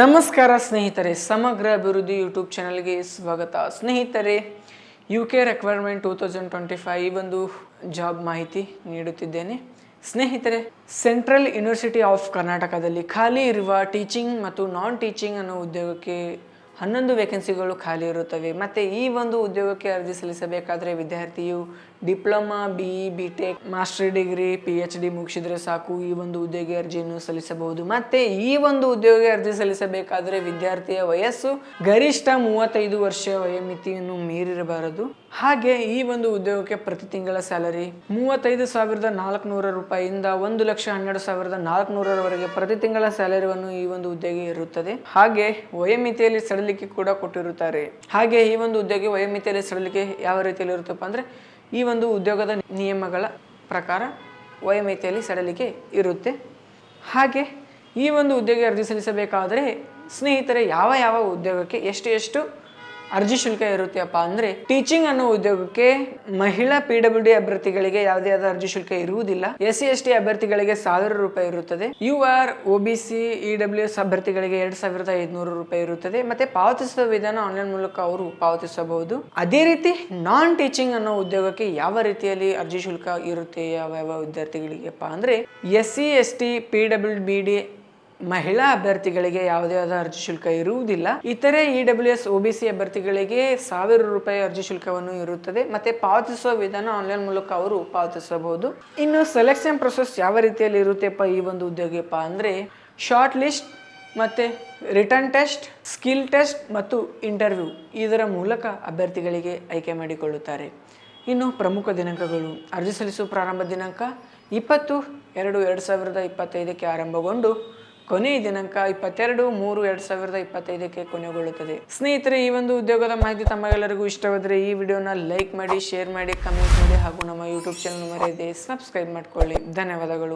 ನಮಸ್ಕಾರ ಸ್ನೇಹಿತರೆ, ಸಮಗ್ರ ಅಭಿವೃದ್ಧಿ ಯೂಟ್ಯೂಬ್ ಚಾನಲ್ಗೆ ಸ್ವಾಗತ. ಸ್ನೇಹಿತರೆ U K requirement two thousand twenty five ಈ ಒಂದು ಜಾಬ್ ಮಾಹಿತಿ ನೀಡುತ್ತಿದ್ದೇನೆ. ಸ್ನೇಹಿತರೆ ಸೆಂಟ್ರಲ್ ಯೂನಿವರ್ಸಿಟಿ ಆಫ್ ಕರ್ನಾಟಕದಲ್ಲಿ ಖಾಲಿ ಇರುವ ಟೀಚಿಂಗ್ ಮತ್ತು ನಾನ್ ಟೀಚಿಂಗ್ ಅನ್ನೋ ಉದ್ಯೋಗಕ್ಕೆ ಹನ್ನೊಂದು ವೇಕೆನ್ಸಿಗಳು ಖಾಲಿ ಇರುತ್ತವೆ. ಮತ್ತು ಈ ಒಂದು ಉದ್ಯೋಗಕ್ಕೆ ಅರ್ಜಿ ಸಲ್ಲಿಸಬೇಕಾದರೆ ವಿದ್ಯಾರ್ಥಿಯು diploma B E B tech master degree P H D ಮುಗಿಸಿದರೆ ಸಾಕು. ಈ ಒಂದು ಉದ್ಯೋಗ ಅರ್ಜಿಯನ್ನು ಸಲ್ಲಿಸಬಹುದು. ಮತ್ತೆ ಈ ಒಂದು ಉದ್ಯೋಗ ಅರ್ಜಿ ಸಲ್ಲಿಸಬೇಕಾದರೆ ವಿದ್ಯಾರ್ಥಿಯ ವಯಸ್ಸು ಗರಿಷ್ಠ ಮೂವತ್ತೈದು ವರ್ಷ ವಯೋಮಿತಿಯನ್ನು ಮೀರಿರಬಾರದು. ಹಾಗೆ ಈ ಒಂದು ಉದ್ಯೋಗಕ್ಕೆ ಪ್ರತಿ ತಿಂಗಳ ಸ್ಯಾಲರಿ ಮೂವತ್ತೈದು ಸಾವಿರದ ನಾಲ್ಕುನೂರ ರೂಪಾಯಿಯಿಂದ ಒಂದು ಲಕ್ಷ ಹನ್ನೆರಡು ಸಾವಿರದ ನಾಲ್ಕುನೂರರವರೆಗೆ ಪ್ರತಿ ತಿಂಗಳ ಸ್ಯಾಲರಿಯನ್ನು ಈ ಒಂದು ಉದ್ಯೋಗ ಇರುತ್ತದೆ. ಹಾಗೆ ವಯೋಮಿತಿಯಲ್ಲಿ ಸಡಲಿಕೆ ಕೂಡ ಕೊಟ್ಟಿರುತ್ತಾರೆ. ಹಾಗೆ ಈ ಒಂದು ಉದ್ಯೋಗ ವಯೋಮಿತಿಯಲ್ಲಿ ಸಡಲಿಕೆ ಯಾವ ರೀತಿಯಲ್ಲಿ ಇರುತ್ತಪ್ಪ ಅಂದರೆ ಈ ಒಂದು ಉದ್ಯೋಗದ ನಿಯಮಗಳ ಪ್ರಕಾರ ವಯೋಮಿತಿಯಲ್ಲಿ ಸಡಲಿಕೆ ಇರುತ್ತೆ. ಹಾಗೆ ಈ ಒಂದು ಉದ್ಯೋಗ ಅರ್ಜಿ ಸಲ್ಲಿಸಬೇಕಾದರೆ ಸ್ನೇಹಿತರೆ ಯಾವ ಯಾವ ಉದ್ಯೋಗಕ್ಕೆ ಎಷ್ಟು ಎಷ್ಟು ಅರ್ಜಿ ಶುಲ್ಕ ಇರುತ್ತೆಪ್ಪ ಅಂದರೆ ಟೀಚಿಂಗ್ ಅನ್ನೋ ಉದ್ಯೋಗಕ್ಕೆ ಮಹಿಳಾ ಪಿ ಡಬ್ಲ್ಯೂ ಅಭ್ಯರ್ಥಿಗಳಿಗೆ ಯಾವುದೇ ಆದ ಅರ್ಜಿ ಶುಲ್ಕ ಇರುವುದಿಲ್ಲ. ಎಸ್ ಸಿ ಎಸ್ ಟಿ ಅಭ್ಯರ್ಥಿಗಳಿಗೆ ಸಾವಿರ ರೂಪಾಯಿ ಇರುತ್ತದೆ. U R O B C E W S ಅಭ್ಯರ್ಥಿಗಳಿಗೆ ಎರಡು ಸಾವಿರದ ಐದುನೂರು ರೂಪಾಯಿ ಇರುತ್ತದೆ. ಮತ್ತೆ ಪಾವತಿಸುವ ವಿಧಾನ ಆನ್ಲೈನ್ ಮೂಲಕ ಅವರು ಪಾವತಿಸಬಹುದು. ಅದೇ ರೀತಿ ನಾನ್ ಟೀಚಿಂಗ್ ಅನ್ನೋ ಉದ್ಯೋಗಕ್ಕೆ ಯಾವ ರೀತಿಯಲ್ಲಿ ಅರ್ಜಿ ಶುಲ್ಕ ಇರುತ್ತೆ ಯಾವ ಯಾವ ವಿದ್ಯಾರ್ಥಿಗಳಿಗೆಪ್ಪ ಅಂದರೆ S C S T P W B D ಮಹಿಳಾ ಅಭ್ಯರ್ಥಿಗಳಿಗೆ ಯಾವುದೇ ಆದ ಅರ್ಜಿ ಶುಲ್ಕ ಇರುವುದಿಲ್ಲ. ಇತರೆ ಇ ಡಬ್ಲ್ಯೂ ಎಸ್ ಸಿ ಅಭ್ಯರ್ಥಿಗಳಿಗೆ ಸಾವಿರ ರೂಪಾಯಿ ಅರ್ಜಿ ಶುಲ್ಕವನ್ನು ಇರುತ್ತದೆ. ಮತ್ತೆ ಪಾವತಿಸುವ ವಿಧಾನ ಆನ್ಲೈನ್ ಮೂಲಕ ಅವರು ಪಾವತಿಸಬಹುದು. ಇನ್ನು ಸೆಲೆಕ್ಷನ್ ಪ್ರೊಸೆಸ್ ಯಾವ ರೀತಿಯಲ್ಲಿ ಇರುತ್ತೆಪ್ಪ ಈ ಒಂದು ಉದ್ಯೋಗಪ್ಪ ಅಂದರೆ ಶಾರ್ಟ್ ಲಿಸ್ಟ್ ಮತ್ತು ರಿಟರ್ನ್ ಟೆಸ್ಟ್ ಸ್ಕಿಲ್ ಟೆಸ್ಟ್ ಮತ್ತು ಇಂಟರ್ವ್ಯೂ ಇದರ ಮೂಲಕ ಅಭ್ಯರ್ಥಿಗಳಿಗೆ ಆಯ್ಕೆ ಮಾಡಿಕೊಳ್ಳುತ್ತಾರೆ. ಇನ್ನು ಪ್ರಮುಖ ದಿನಾಂಕಗಳು. ಅರ್ಜಿ ಸಲ್ಲಿಸುವ ಪ್ರಾರಂಭ ದಿನಾಂಕ ಇಪ್ಪತ್ತು ಎರಡು ಎರಡು ಸಾವಿರದ ಇಪ್ಪತ್ತೈದಕ್ಕೆ ಆರಂಭಗೊಂಡು ಕೊನೆಯ ದಿನಾಂಕ ಇಪ್ಪತ್ತೆರಡು ಮೂರು ಎರಡು ಸಾವಿರದ ಇಪ್ಪತ್ತೈದಕ್ಕೆ ಕೊನೆಗೊಳ್ಳುತ್ತದೆ. ಸ್ನೇಹಿತರೆ, ಈ ಒಂದು ಉದ್ಯೋಗದ ಮಾಹಿತಿ ತಮಗೆಲ್ಲರಿಗೂ ಇಷ್ಟವಾದರೆ ಈ ವಿಡಿಯೋನ ಲೈಕ್ ಮಾಡಿ, ಶೇರ್ ಮಾಡಿ, ಕಮೆಂಟ್ ಮಾಡಿ ಹಾಗೂ ನಮ್ಮ ಯೂಟ್ಯೂಬ್ ಚಾನಲ್ ಮರೆಯದೆ ಸಬ್ಸ್ಕ್ರೈಬ್ ಮಾಡಿಕೊಳ್ಳಿ. ಧನ್ಯವಾದಗಳು.